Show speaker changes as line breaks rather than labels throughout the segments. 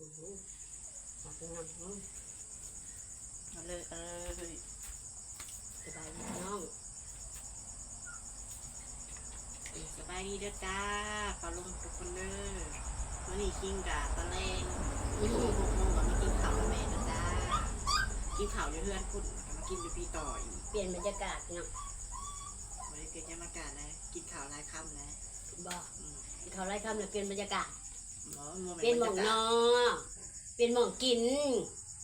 อือหือเอาไปน้ำน้อง
เอาเลยเอาเลย
สบายดีพี่น้อง
สบายดีเด้อจ้าปลาลุงทุกคนเด้อวันนี้กินกะตอนแรก
อือ
ห
หือ
กโมงกับมากินข้าวกับแม่นะจ้ากินข้าวอยู่เพื่อนพุ่นกับมากินอยู่พี่ต่ออีก
เปลี่ยนบรรยากาศพี่น้อง
วันนี้เกิดยามอากาศนะกินข้าวหลายค่ำนะ
บอก
อืม
ที่เขาไล่คำเลยเปลี่ยนบรรยากาศ
หมอมัว
เปลี่ยนหมองนอนเปลี่ยนหมองกิน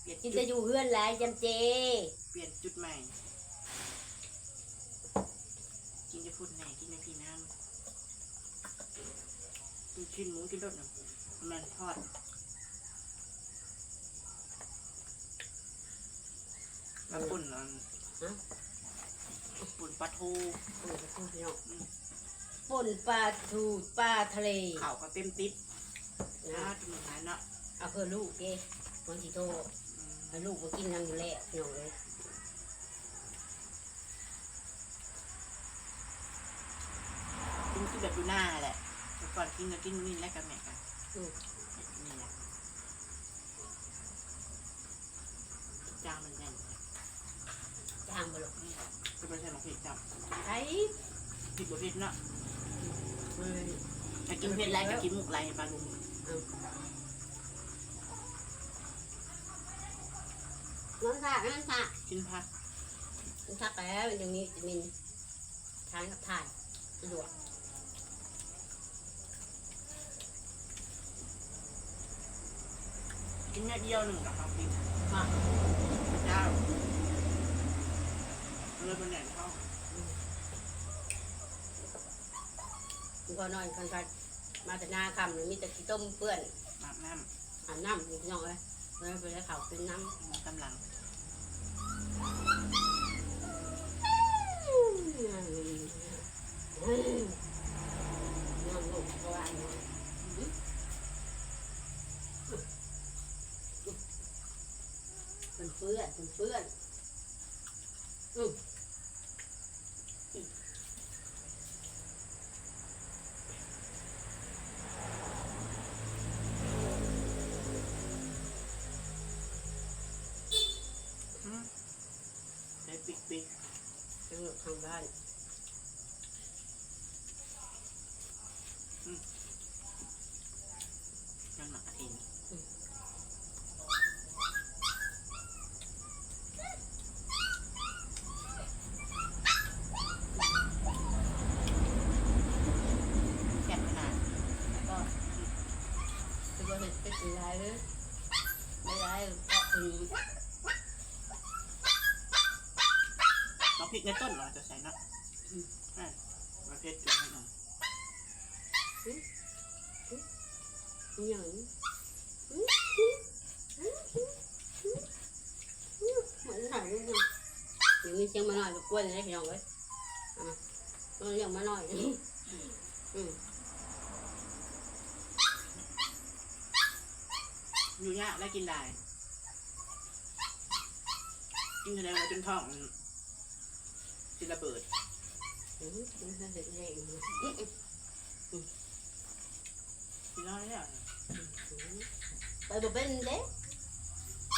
เปลี่ยน
กิน
จุ
จะ
ด
อยู่เพื่อนหลายจำเจ
เปลี่ยนจุดใหม่ กินจะพูดไหนกินในพี่น้ำกินชิ้นหมูกินรสน่ะมันทอดแล้วปุ่นอัน
ฮะ
ปุ่นปลาทู
โอ้ยพูดพี่น้องป่นปลาทูปลาทะเล
ข่าวก็เต็มติ๊บ นะ
นะ
จำนวนหลายเนาะ
เอาเพื่อลูกเก้วันที่โต
อืม
ให้ลูกมากินนั่งอยู่แล้วพี่น้องเลย
กินคือแบบดูหน้าแหละแต่ก่อนกินก็กินนี่แลกกับแม่กัน
อืม
นี่แหละจางมันแน่น
จางบ่ลูก
อืมจะไปใช้หมกเผ็ดจับ
ไอ้
ผิดบ่เผ็ดเนาะ
เอ้ย
ถ้ากินเผ็ดไรก็กินหมุกไรปลาลุง
น้องค่ะน้องค่ะ
กินผัก
น้องชักแล้วอย่างนี้จะมีทานกับทานสะดวก
กินแค่เดียวหนึ่งกับครับกิน
ค่ะ
พระเจ้าเลยเป็นแหน่งเข้า
มันก็นอนกันกัน มาแต่หน้าคำเลยมีแต่ขี้ต้มเปื้อน
อาบน้
อาบน้ำอยู่พี่น้องเลยเลยไปเลยเขาเป็นน้ำ
มันกำลังำ
น้ำลูกก็ว่าอยู่เป็นเปื้อนเป็นเปื้อนอืม
ได้ปิกปิก
เป็นลูกทางบ้าน
มันหมักกระทินแซ่บขนาด
ก็คือว่าเห็ดเป็นอะไรเลยไม่ได้ก็คือ
เริกในต้นเราจะใส่เนาะอะมาเผ็ดจุ่มให้หน่อย
อย่างเหมือนถ่ายรูปนะอย่างนี้เชียงมาหน่อยกล้วยเลยพี่น้องเว้ยอะต้องเรียกมาหน่อยอืม
อยู่ยากและกินได้กินอะไรมาจนท้อง มันจะระเบิด
อืมไม่ใช่เห็ดแรงนะ
กินน้อยเนี่ย
ไปบ่เป็นเด้น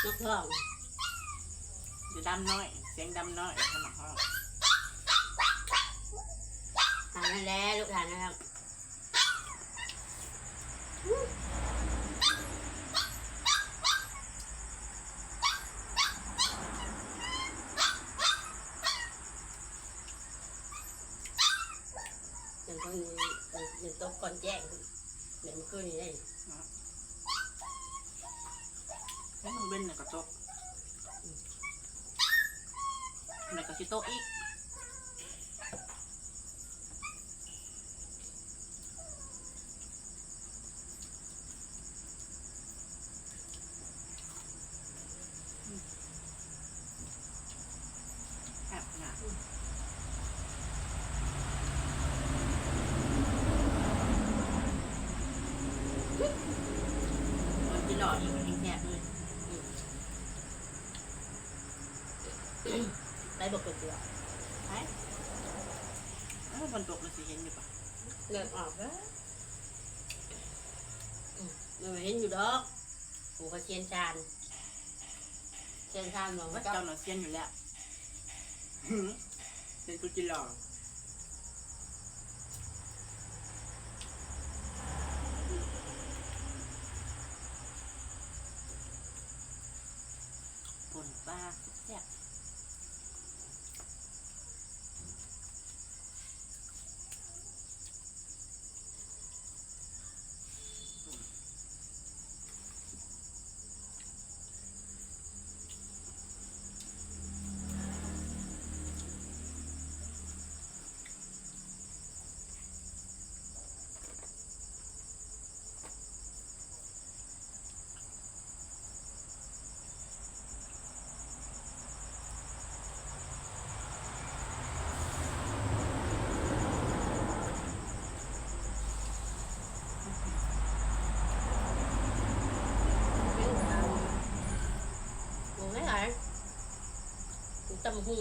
กทอง
จะดำน้อย เสียงดำน้อยสมัครห้อง
ทานนั่นแหละลูกทานนะครับอย่างคนนี้อย่างตกก่อนแจ้งเดี๋ยวมันขึ้นนี่ได้
แล้วมึงเบ้นน่ะกระตกแล้วก็ชิโตะอีกแอบหนามันจะหล่ออีกมันแคบเลย
ได้บอกเกลือ
ไปเอ้าบนตกมันสิเห็นอยู่ปะ
เลือดออกแล้วอืมมันเห็นอยู่ดอกกูก็เชียนชานเชียนชานหลวง
ว่า
เจ้า
เจ้าหน่อเซียนอยู่แล้วหืมเป็นกุจิหล่อปนปลาแซ่บ
หนูไม่ไหวหนู ตำหู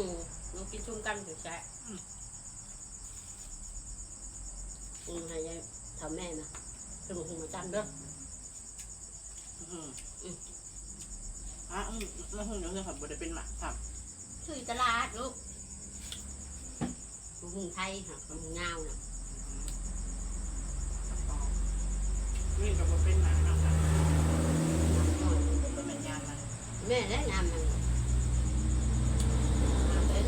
หนูกินชุ่มกันถึงใช่หนูให้ยายทำแม่มาคือหนูหูมาจันเด้อ
อืมอืมอะอืมแล้วหุ่นยังเรื่องขับบไดเป็นหมาครับ
ชื่อตลาดลูกหนูหูไทยค่ะหนูหูเงาน่ะ
นี่กับบเป็นหมาเนาะครับ
หน่อย
ก็เป็นยามมัน
แม่ได้งามมันงามเป็น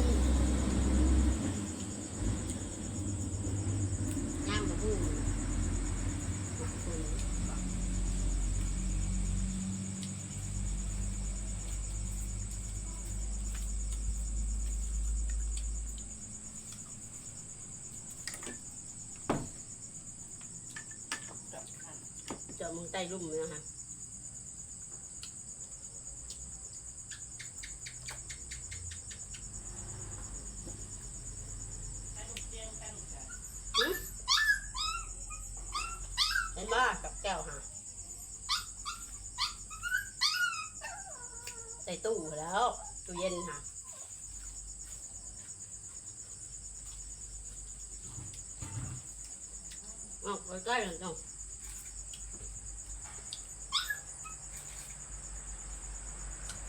งามมาหูหมักคน
จับขัน
เจอมึงใต้ร่มเลยนะคะเห็นว่ากับแก้วฮะใส่ตู้แล้วตู้เย็นค่ะออกไปใกล้เลยจ้ะ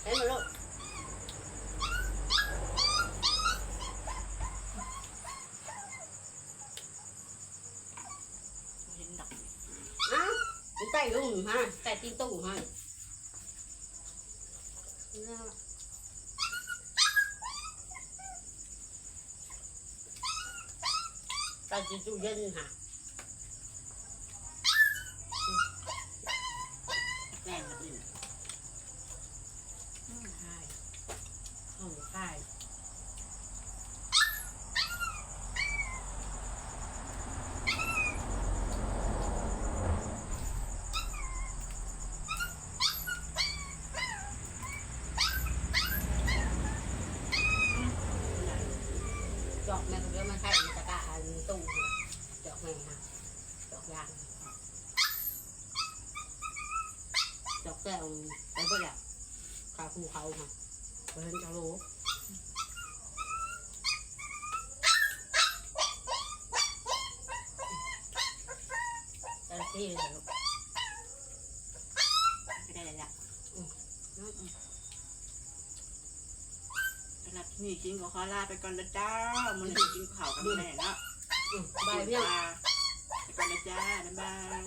เห็นไหมลูก
เห็นดอก
อ้าว มันใต้ร่มฮะใต้ตีนตู้ฮะแล้วใต้ตีนตู้เย็นค่ะ
แกล้งกับอื่น
ใช่ห้องใช่จอกแม่ก็เรียกมาใช่ตะกร้าอันตู้ค่ะจอกแม่ค่ะจอกยางจอก แก้วไปเพื่อแหละขาภูเขาค่ะเพิ่นจะรู้แต่ละที่เลยลูก
ก็ได้แล้ว
อืม
สำหรับที่นี่กินก็ขอลาไปก่อนนะจ้ามันนี้กินข้าวกับแม่เนาะ
อืมบายเพียง
ไปก่อนนะจ้าบ๊ายบาย